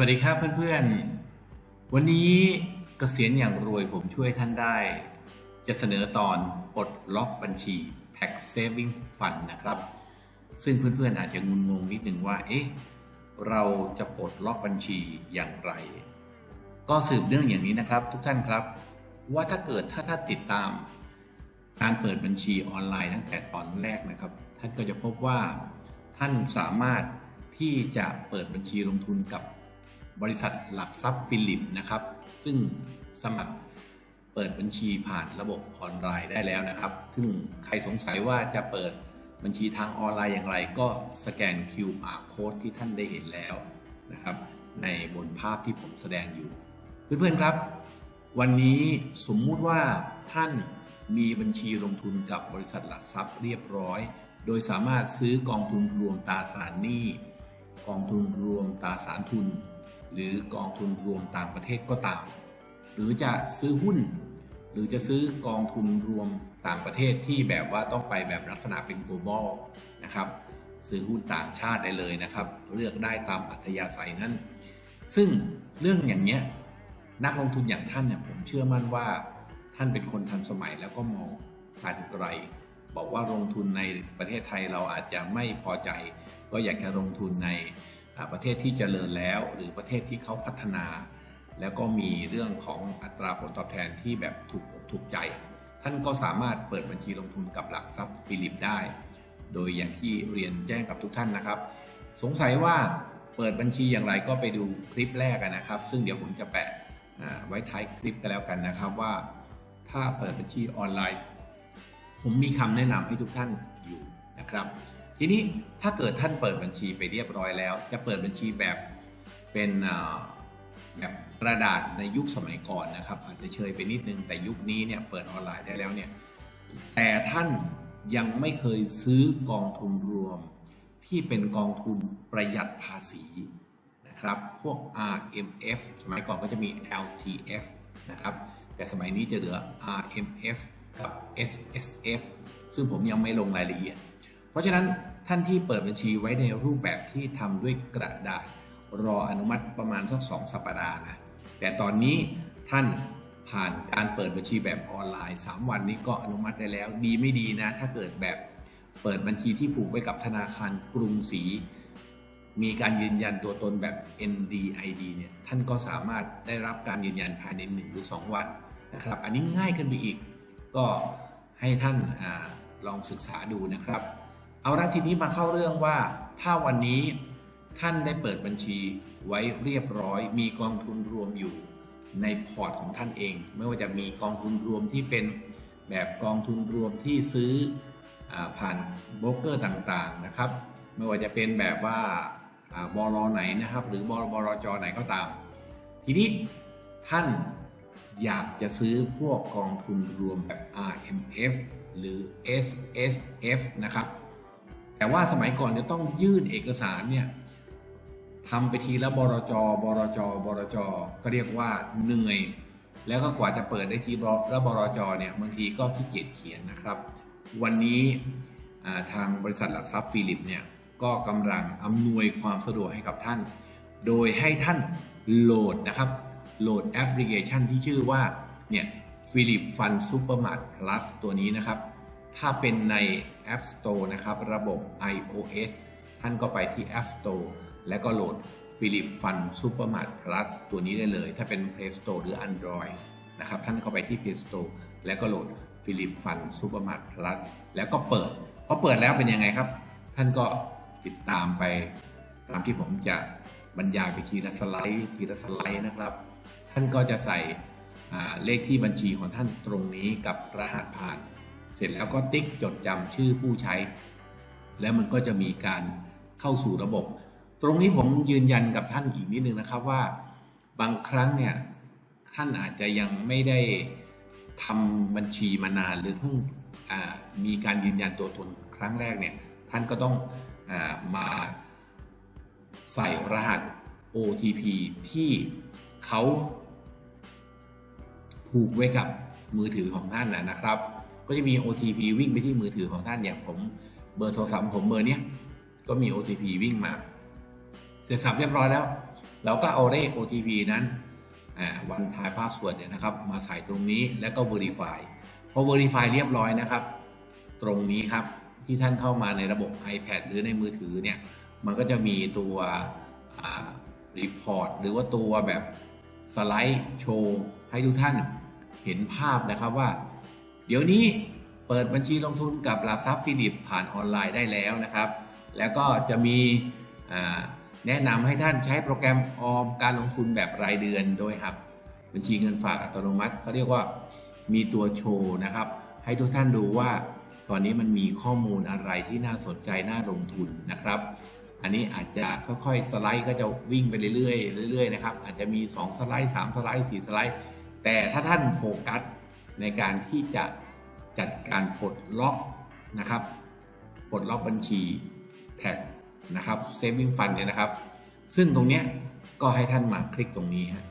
วัสดีครับเพื่อนๆ วันนี้เกษียณอย่างรวยผมช่วยท่านได้ จะเสนอตอนปลดล็อกบัญชี Tax Saving Fund นะครับ ซึ่งเพื่อนๆอาจจะงุนงงนิดนึงว่า เอ๊ะ เราจะปลดล็อกบัญชีอย่างไร ก็สืบเนื่องอย่างนี้นะครับ ทุกท่านครับ ว่าถ้าเกิดถ้าท่านติดตาม การเปิดบัญชีออนไลน์ตั้งแต่ตอนแรกนะครับ ท่านก็จะพบว่าท่านสามารถที่จะเปิดบัญชีลงทุนกับ บริษัทหลักทรัพย์ฟิลิปนะครับ ซึ่งสมัครเปิดบัญชีผ่านระบบออนไลน์ได้แล้วนะครับ ซึ่งใครสงสัยว่าจะเปิดบัญชีทางออนไลน์อย่างไร ก็สแกน QR code ที่ท่านได้เห็นแล้วนะครับ ในบนภาพที่ผมแสดงอยู่ เพื่อนๆครับ วันนี้สมมุติว่าท่านมีบัญชีลงทุนกับบริษัทหลักทรัพย์เรียบร้อย โดยสามารถซื้อกองทุนรวมตราสารหนี้ กองทุนรวมตราสารทุน หรือกองทุนรวมต่างประเทศก็ตาม หรือจะซื้อหุ้น หรือจะซื้อกองทุนรวมต่างประเทศที่แบบว่าต้องไปแบบลักษณะเป็น global นะครับซื้อหุ้นต่างชาติได้เลยนะครับ เลือกได้ตามอัธยาศัยนั้น ซึ่งเรื่องอย่างเนี้ยนักลงทุนอย่างท่านเนี่ยผมเชื่อมั่นว่าท่านเป็นคนทันสมัยแล้วก็มองการไกลบอกว่าลงทุนในประเทศไทยเราอาจจะไม่พอใจ ก็อยากจะลงทุนใน ประเทศที่เจริญแล้ว หรือประเทศที่เขาพัฒนา แล้วก็มีเรื่องของอัตราผลตอบแทนที่แบบถูกถูกใจ ท่านก็สามารถเปิดบัญชีลงทุนกับหลักทรัพย์ฟิลิปได้ โดยอย่างที่เรียนแจ้งกับทุกท่านนะครับ สงสัยว่าเปิดบัญชีอย่างไรก็ไปดูคลิปแรกนะครับ ซึ่งเดี๋ยวผมจะแปะไว้ท้ายคลิปกันแล้วกันนะครับว่า ถ้าเปิดบัญชีออนไลน์ ผมมีคำแนะนำให้ทุกท่านอยู่นะครับ ทีนี้ถ้าเกิดท่านเปิดบัญชีไปเรียบร้อยแล้ว จะเปิดบัญชีแบบเป็นแบบกระดาษในยุคสมัยก่อนนะครับอาจจะเชยไปนิดนึงแต่ยุคนี้เนี่ยเปิดออนไลน์ได้แล้วเนี่ยแต่ท่านยังไม่เคยซื้อกองทุนรวม ที่เป็นกองทุนประหยัดภาษีนะครับพวก RMF สมัยก่อนก็จะมี LTF นะครับแต่สมัยนี้จะเหลือ RMF กับ SSF ซึ่งผมยังไม่ลงรายละเอียด เพราะฉะนั้น ท่านที่เปิดบัญชีไว้ในรูปแบบที่ทำด้วยกระดาษ รออนุมัติประมาณสักสองสัปดาห์นะแต่ตอนนี้ท่านผ่านการเปิดบัญชีแบบออนไลน์ 3 วันนี้ก็อนุมัติได้แล้ว ดีไม่ดีนะ ถ้าเกิดแบบเปิดบัญชีที่ผูกไว้กับธนาคารกรุงศรีมีการยืนยันตัวตนแบบ NDID เนี่ยท่านก็สามารถได้รับการยืนยันภายใน 1 หรือ 2 วันนะครับ อันนี้ง่ายขึ้นไปอีก ก็ให้ท่านอลองศึกษาดูนะครับ เอาละทีนี้มาเข้าเรื่องว่า ถ้าวันนี้ท่านได้เปิดบัญชีไว้เรียบร้อย มีกองทุนรวมอยู่ในพอร์ตของท่านเอง ไม่ว่าจะมีกองทุนรวมที่เป็นแบบกองทุนรวมที่ซื้ออผ่านโบรกเกอร์ต่างๆนะครับ ไม่ว่าจะเป็นแบบว่าอ่าบลไหนนะครับ หรือบลบลจไหนก็ตาม ทีนี้ท่านอยากจะซื้อพวกกองทุนรวมแบบ RMF หรือ SSF นะครับ แต่ว่าสมัยก่อนจะต้องยื่นเอกสารเนี่ยทำไปทีละบรจบรจบรจ ก็เรียกว่าเหนื่อย แล้วก็กว่าจะเปิดได้ทีละบรจเนี่ยบางทีก็ขี้เกียจเขียนนะครับ วันนี้ทางบริษัทหลักทรัพย์ฟิลิปเนี่ยก็กำลังอำนวยความสะดวกให้กับท่าน โดยให้ท่านโหลดนะครับโหลดแอปพลิเคชันที่ชื่อว่าเนี่ย Philip Fund Supermart Plus ตัวนี้นะครับ ถ้าเป็นใน App Store นะครับ ระบบ iOS ท่านก็ไปที่ App Store แล้วก็โหลด Philip Fun Supermart Plus ตัวนี้ได้เลย ถ้าเป็น Play Store หรือ Android นะครับ ท่านเข้าไปที่ Play Store แล้วก็โหลด Philip Fun Supermart Plus แล้วก็เปิดพอเปิดแล้วเป็นยังไงครับ ท่านก็ติดตามไป ตามที่ผมจะบรรยายไปทีละสไลด์ทีละสไลด์นะครับ ท่านก็จะใส่เลขที่บัญชีของท่านตรงนี้กับรหัสผ่าน เสร็จแล้วก็ติ๊กจดจำชื่อผู้ใช้ แล้วมันก็จะมีการเข้าสู่ระบบ ตรงนี้ผมยืนยันกับท่านอีกนิดนึงนะครับว่า บางครั้งเนี่ยท่านอาจจะยังไม่ได้ทำบัญชีมานานหรือเพิ่งมีการยืนยันตัวตนครั้งแรกเนี่ยท่านก็ต้องอามาใส่รหัส OTP ที่เขาผูกไว้กับมือถือของท่านนะนะครับ ก็จะมี OTP วิ่งไปที่มือถือของท่านอย่างผมเบอร์โทรศัพท์ผมเบอร์เนี้ยก็มี OTP วิ่งมา เสร็จสับเรียบร้อยแล้ว เราก็เอาเลข OTP นั้นวันทายพาสเวิร์ดเนี่ยนะครับมาใส่ตรงนี้แล้วก็ Verify พอ Verify เรียบร้อยนะครับ ตรงนี้ครับที่ท่านเข้ามาในระบบ iPad หรือในมือถือเนี่ยมันก็จะมีตัวรีพอร์ตหรือว่าตัวแบบสไลด์โชว์ให้ทุกท่านเห็นภาพนะครับว่า เดี๋ยวนี้เปิดบัญชีลงทุนกับหลักทรัพย์ฟิลิปผ่านออนไลน์ได้แล้วนะครับ แล้วก็จะมีแนะนำให้ท่านใช้โปรแกรมออมการลงทุนแบบรายเดือน โดยครับบัญชีเงินฝากอัตโนมัติเขาเรียกว่ามีตัวโชว์นะครับ ให้ทุกท่านดูว่าตอนนี้มันมีข้อมูลอะไรที่น่าสนใจน่าลงทุนนะครับ อันนี้อาจจะค่อยๆ สไลด์ก็จะวิ่งไปเรื่อยๆเรื่อยๆนะครับอาจจะมี 2 สไลด์ 3 สไลด์ 4 สไลด์ แต่ถ้าท่านโฟกัส ในการที่จะจัดการปลดล็อกนะครับปลดล็อกบัญชีแท็กนะครับ saving fund เนี่ยนะครับ ซึ่งตรงเนี้ยก็ให้ท่านมาคลิกตรงนี้ฮะ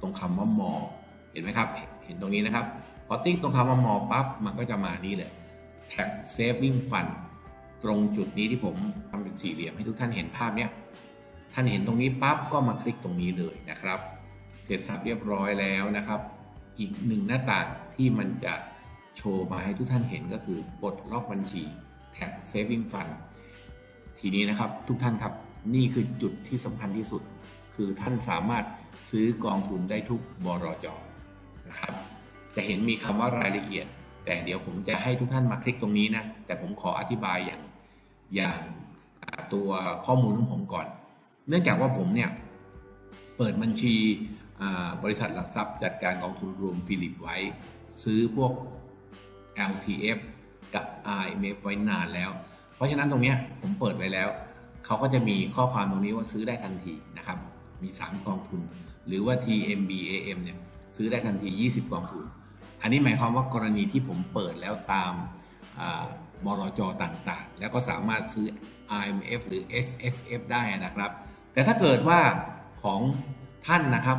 ตรงคำว่ามอเห็นไหมครับ เห็นตรงนี้นะครับพอติ๊กตรงคำว่ามอปั๊บมันก็จะมานี่เลย Tag Saving Fund ตรงจุดนี้ที่ผมทำเป็นสี่เหลี่ยมให้ทุกท่านเห็นภาพเนี้ยท่านเห็นตรงนี้ปั๊บก็มาคลิกตรงนี้เลยนะครับ เสร็จสับเรียบร้อยแล้วนะครับ อีกหนึ่งหน้าต่างที่มันจะโชว์มาให้ทุกท่านเห็นก็คือปลดล็อกบัญชี Tag Saving Fund ทีนี้นะครับทุกท่านครับนี่คือจุดที่สำคัญที่สุด คือท่านสามารถซื้อกองทุนได้ทุกบรจนะครับจะเห็นมีคำว่ารายละเอียด แต่เดี๋ยวผมจะให้ทุกท่านมาคลิกตรงนี้นะ แต่ผมขออธิบายอย่างอย่างตัวข้อมูลของผมก่อน เนื่องจากว่าผมเนี่ยเปิดบัญชี บริษัทหลักทรัพย์จัดการกองทุนรวมฟิลิปไว้ ซื้อพวก LTF กับ IMF ไว้นานแล้ว เพราะฉะนั้นตรงนี้ผมเปิดไว้แล้ว เขาก็จะมีข้อความตรงนี้ว่าซื้อได้ทันทีนะครับมี 3 กองทุน หรือว่า TMBAM เนี่ยซื้อได้ทันที 20 กองทุน อันนี้หมายความว่ากรณีที่ผมเปิดแล้วตามบลจต่างๆ แล้วก็สามารถซื้อ IMF หรือ SSF ได้นะครับ แต่ถ้าเกิดว่าของท่านนะครับ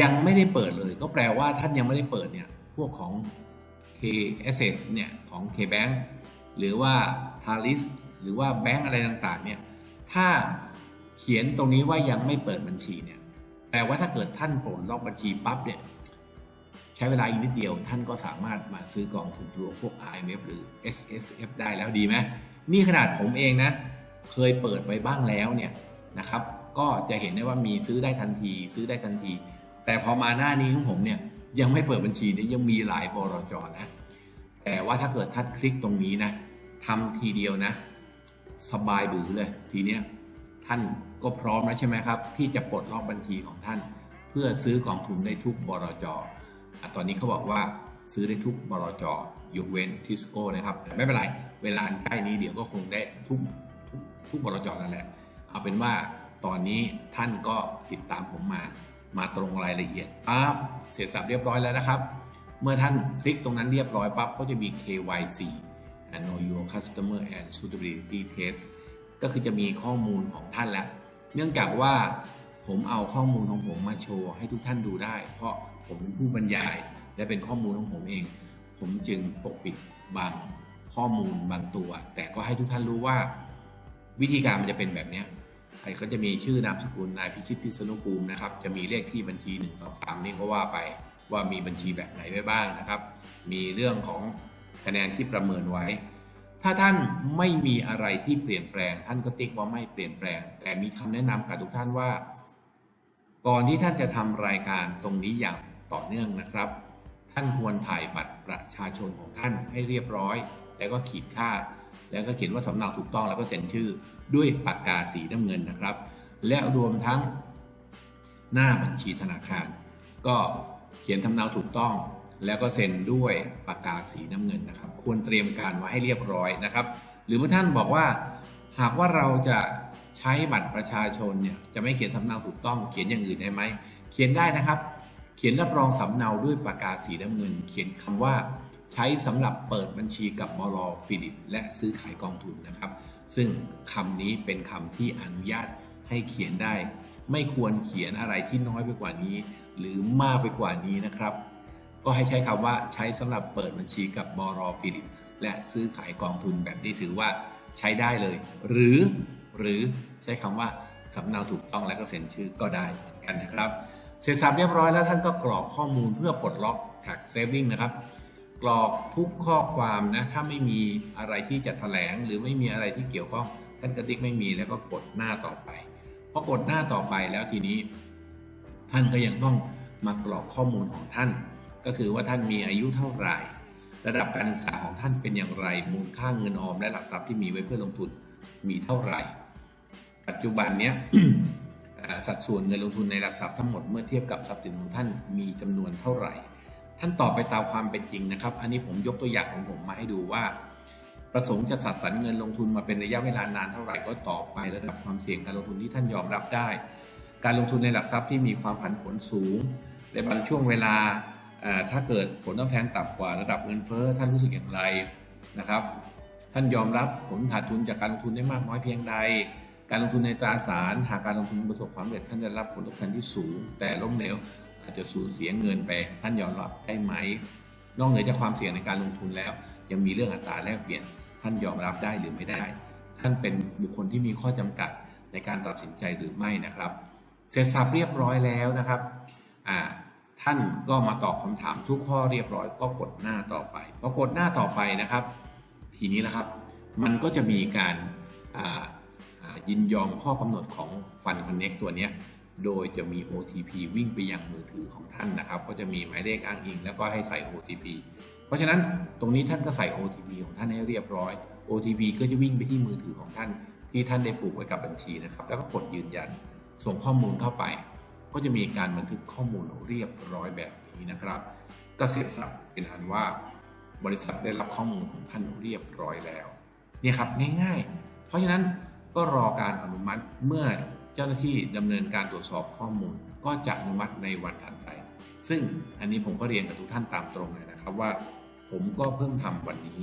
ยังไม่ได้เปิดเลย ก็แปลว่าท่านยังไม่ได้เปิดเนี่ยพวกของ KSS เนี่ยของ KBank หรือว่า Talis หรือว่าแบงก์อะไรต่างๆเนี่ยถ้าเขียนตรงนี้ว่ายังไม่เปิดบัญชีเนี่ยแปลว่าถ้าเกิดท่านปลดล็อกบัญชีปั๊บเนี่ยใช้เวลาอีกนิดเดียว ท่านก็สามารถมาซื้อกองทุนรวมพวก IMF หรือ SSF ได้แล้วดีไหมนี่ขนาดผมเองนะ เคยเปิดไว้บ้างแล้วเนี่ยนะครับ ก็จะเห็นได้ว่ามีซื้อได้ทันที ซื้อได้ทันที แต่พอมาหน้านี้ของผมเนี่ยยังไม่เปิดบัญชีเนี่ยยังมีหลายบรจนะ แต่ว่าถ้าเกิดท่านคลิกตรงนี้นะทำทีเดียวนะ สบายบือเลย ทีเนี้ยท่านก็พร้อมแล้วใช่ไหมครับ ที่จะปลดล็อกบัญชีของท่าน เพื่อซื้อกองทุนได้ทุกบรจอตอนนี้เขาบอกว่าซื้อได้ทุกบรจยกเว้นทิสโก้นะครับ แต่ไม่เป็นไร เวลาใกล้นี้เดี๋ยวก็คงได้ทุกทุกทุกบรจนั่นแหละ เอาเป็นว่าตอนนี้ท่านก็ติดตามผมมา มาตรงรายละเอียดปั๊บเสร็จสับเรียบร้อยแล้วนะครับ เมื่อท่านคลิกตรงนั้นเรียบร้อยปั๊บก็จะมี KYC and know your customer and suitability test ก็คือจะมีข้อมูลของท่านแล้ว เนื่องจากว่าผมเอาข้อมูลของผมมาโชว์ให้ทุกท่านดูได้ เพราะผมเป็นผู้บรรยาย และเป็นข้อมูลของผมเอง ผมจึงปกปิดบางข้อมูลบางตัว แต่ก็ให้ทุกท่านรู้ว่า วิธีการมันจะเป็นแบบนี้ ก็จะมีชื่อนามสกุลนายพิชิตพิษณุภูมินะครับ จะมีเลขที่บัญชี 1 2 3 นี่ก็ว่าไปว่ามีบัญชีแบบไหนไว้บ้างนะครับ มีเรื่องของคะแนนที่ประเมินไว้ ถ้าท่านไม่มีอะไรที่เปลี่ยนแปลง ท่านก็ติ๊กว่าไม่เปลี่ยนแปลง แต่มีคำแนะนำกับทุกท่านว่า ก่อนที่ท่านจะทำรายการตรงนี้อย่างต่อเนื่องนะครับ ท่านควรถ่ายบัตรประชาชนของท่านให้เรียบร้อย แล้วก็ขีดค่า แล้วก็เขียนว่าสำเนาถูกต้องแล้วก็เซ็นชื่อด้วยปากกาสีน้ำเงินนะครับ และรวมทั้งหน้าบัญชีธนาคาร ก็เขียนทำเนาถูกต้อง แล้วก็เซ็นด้วยปากกาสีน้ำเงินนะครับ ควรเตรียมการไว้ให้เรียบร้อยนะครับ หรือเมื่อท่านบอกว่า หากว่าเราจะใช้บัตรประชาชนเนี่ยจะไม่เขียนสำเนาถูกต้อง เขียนอย่างอื่นได้ไหมเขียนได้นะครับ เขียนรับรองสำเนาด้วยปากกาสีน้ำเงิน เขียนคำว่า ใช้สำหรับเปิดบัญชีกับมรฟิลิป และซื้อขายกองทุนนะครับ ซึ่งคำนี้เป็นคำที่อนุญาตให้เขียนได้ ไม่ควรเขียนอะไรที่น้อยไปกว่านี้ หรือมากไปกว่านี้นะครับ ก็ให้ใช้คำว่าใช้สำหรับเปิดบัญชีกับบรฟิลิป และซื้อขายกองทุนแบบนี้ถือว่าใช้ได้เลย หรือหรือใช้คำว่าสำเนาถูกต้องและก็เซ็นชื่อก็ได้เหมือนกันนะครับ เสร็จสับเรียบร้อยแล้วท่านก็กรอกข้อมูลเพื่อปลดล็อก tax saving นะครับ กรอกทุกข้อความนะ ถ้าไม่มีอะไรที่จะแถลง หรือไม่มีอะไรที่เกี่ยวข้องท่านกระติกไม่มีแล้วก็กดหน้าต่อไปพอกดหน้าต่อไปแล้วทีนี้ ท่านก็ยังต้องมากรอกข้อมูลของท่าน ก็คือว่าท่านมีอายุเท่าไหร่ ระดับการศึกษาของท่านเป็นอย่างไร มูลค่าเงินออมและหลักทรัพย์ที่มีไว้เพื่อลงทุนมีเท่าไหร่ ปัจจุบันเนี้ยสัดส่วนเงินลงทุนในหลักทรัพย์ทั้งหมดเมื่อเทียบกับทรัพย์สินของท่านมีจำนวนเท่าไหร่ ท่านตอบไปตามความเป็นจริงนะครับ อันนี้ผมยกตัวอย่างของผมมาให้ดูว่า ประสงค์จะสัดสรรเงินลงทุนมาเป็นระยะเวลานานเท่าไหร่ก็ตอบไประดับความเสี่ยงการลงทุนที่ท่านยอมรับได้ การลงทุนในหลักทรัพย์ที่มีความผันผวนสูง ในบางช่วงเวลาถ้าเกิดผลตอบแทนต่ำกว่าระดับเงินเฟ้อท่านรู้สึกอย่างไรนะครับ ท่านยอมรับผลขาดทุนจากการลงทุนได้มากน้อยเพียงใด การลงทุนในตราสารหากการลงทุนประสบความสำเร็จท่านจะรับผลตอบแทนที่สูง แต่ล้มเหลว อาจจะสูญเสียเงินไปท่านยอมรับได้ไหม นอกเหนือจากความเสี่ยงในการลงทุนแล้ว ยังมีเรื่องอัตราแลกเปลี่ยน ท่านยอมรับได้หรือไม่ได้ ท่านเป็นบุคคลที่มีข้อจำกัดในการตัดสินใจหรือไม่นะครับ เสร็จสับเรียบร้อยแล้วนะครับท่านก็มาตอบคำถามทุกข้อเรียบร้อย ก็กดหน้าต่อไปพอกดหน้าต่อไปนะครับ ทีนี้แหละครับ มันก็จะมีการยินยอมข้อกำหนดของ Fund Connect ตัวนี้ โดยจะมี OTP วิ่งไปยังมือถือของท่านนะครับ ก็จะมีหมายเลขอ้างอิง แล้วก็ให้ใส่ OTP เพราะฉะนั้นตรงนี้ท่านก็ใส่ OTP ของท่านให้เรียบร้อย OTP ก็จะวิ่งไปที่มือถือของท่าน ที่ท่านได้ผูกไว้กับบัญชีนะครับ แล้วก็กดยืนยัน ส่งข้อมูลเข้าไป ก็จะมีการบันทึกข้อมูลเรียบร้อยแบบนี้นะครับก็เสร็จสับเป็นอันว่า บริษัทได้รับข้อมูลของท่านเรียบร้อยแล้วเนี่ยครับง่าย ๆ เพราะฉะนั้นก็รอการอนุมัติเมื่อ เจ้าหน้าที่ดำเนินการตรวจสอบข้อมูล ก็จะอนุมัติในวันถัดไป ซึ่งอันนี้ผมก็เรียนกับทุกท่านตามตรงเลยนะครับว่า ผมก็เพิ่งทำวันนี้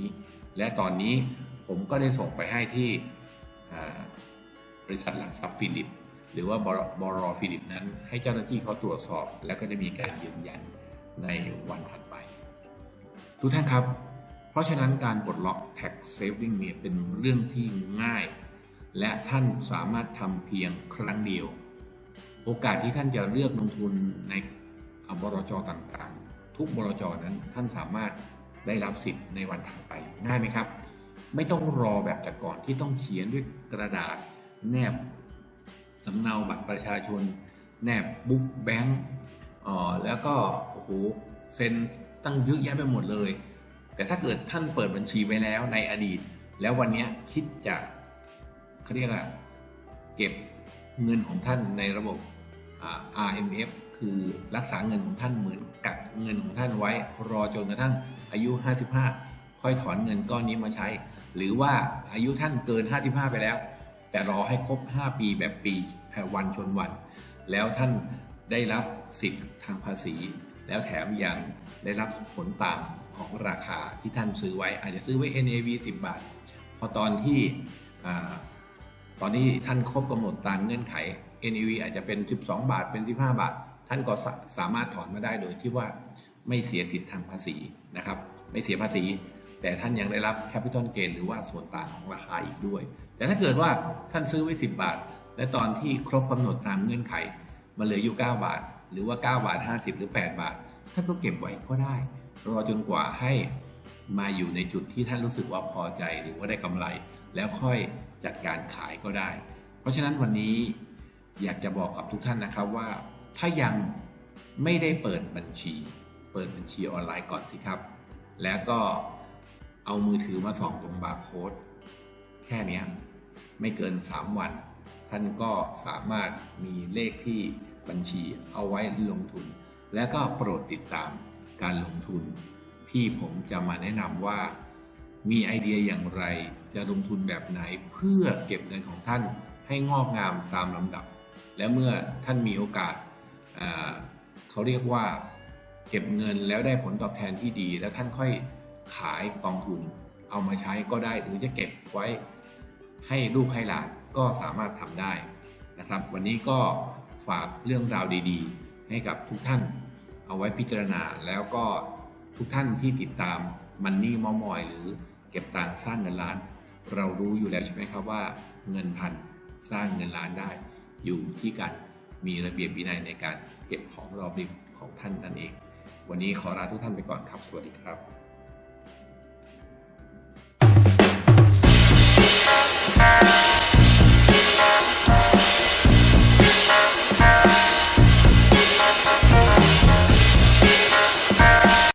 และตอนนี้ผมก็ได้ส่งไปให้ที่บริษัทหลักทรัพย์ฟิลิป หรือว่าบรบรฟิลิปนั้น ให้เจ้าหน้าที่เขาตรวจสอบ แล้วก็จะมีการยืนยันในวันถัดไป ทุกท่านครับ เพราะฉะนั้นการปลดล็อก tax saving เนี่ยเป็นเรื่องที่ง่าย และท่านสามารถทำเพียงครั้งเดียว โอกาสที่ท่านจะเลือกลงทุนในอ่าบลจต่างๆ ทุกบลจนั้นท่านสามารถได้รับสิทธิ์ในวันถัดไปง่ายไหมครับ ไม่ต้องรอแบบแต่ก่อนที่ต้องเขียนด้วยกระดาษแนบสำเนาบัตรประชาชน แนบบุ๊กแบงก์แล้วก็โอ้โหเซ็นตั้งเยอะแยะไปหมดเลย แต่ถ้าเกิดท่านเปิดบัญชีไว้แล้วในอดีต แล้ววันนี้คิดจะ เขาเรียกว่าเก็บเงินของท่านในระบบ RMF คือรักษาเงินของท่านเหมือนกักเงินของท่านไว้ รอจนกระทั่งอายุ 55 ค่อยถอนเงินก้อนนี้มาใช้ หรือว่าอายุท่านเกิน 55 ไปแล้ว แต่รอให้ครบ 5 ปีแบบปีวันชนวัน แล้วท่านได้รับสิทธิ์ทางภาษี แล้วแถมยังได้รับผลต่างของราคาที่ท่านซื้อไว้ อาจจะซื้อไว้ NAV 10 บาท พอตอนที่ ตอนที่ท่านครบกำหนดตามเงื่อนไข NAV อาจจะเป็น 12 บาทเป็น 15 บาท ท่านก็สาสามารถถอนมาได้โดยที่ว่าไม่เสียสิทธิ์ทางภาษีนะครับ ไม่เสียภาษี แต่ท่านยังได้รับ Capital Gain หรือว่าส่วนต่างของราคาอีกด้วย แต่ถ้าเกิดว่าท่านซื้อไว้ 10 บาท และตอนที่ครบกำหนดตามเงื่อนไข มันเหลืออยู่ 9 บาท หรือว่า 9 บาท 50 หรือ 8 บาท ท่านก็เก็บไว้ก็ได้รอจนกว่าให้ มาอยู่ในจุดที่ท่านรู้สึกว่าพอใจหรือว่าได้กำไร แล้วค่อยจัดการขายก็ได้ เพราะฉะนั้นวันนี้อยากจะบอกกับทุกท่านนะครับว่า ถ้ายังไม่ได้เปิดบัญชี เปิดบัญชีออนไลน์ก่อนสิครับ แล้วก็เอามือถือมาส่องตรงบาร์โค้ดแค่นี้ไม่เกิน 3 วัน ท่านก็สามารถมีเลขที่บัญชีเอาไว้ลงทุน และก็โปรดติดตามการลงทุน ที่ผมจะมาแนะนำว่ามีไอเดียอย่างไร จะลงทุนแบบไหนเพื่อเก็บเงินของท่านให้งอกงามตามลำดับ และเมื่อท่านมีโอกาสอ่าเขาเรียกว่าเก็บเงินแล้วได้ผลตอบแทนที่ดี แล้วท่านค่อยขายกองทุนเอามาใช้ก็ได้หรือจะเก็บไว้ให้ลูกให้หลานก็สามารถทำได้นะครับ วันนี้ก็ฝากเรื่องราวดี ๆ ให้กับทุกท่าน เอาไว้พิจารณาแล้วก็ ทุกท่านที่ติดตามมันนี่มอมอย หรือเก็บตังสร้างเงินล้าน เรารู้อยู่แล้วใช่ไหมครับว่า เงินพันสร้างเงินล้านได้ อยู่ที่การมีระเบียบวินัยในการเก็บของรอบริมของท่านนั่นเอง วันนี้ขอลาทุกท่านไปก่อนครับ สวัสดีครับ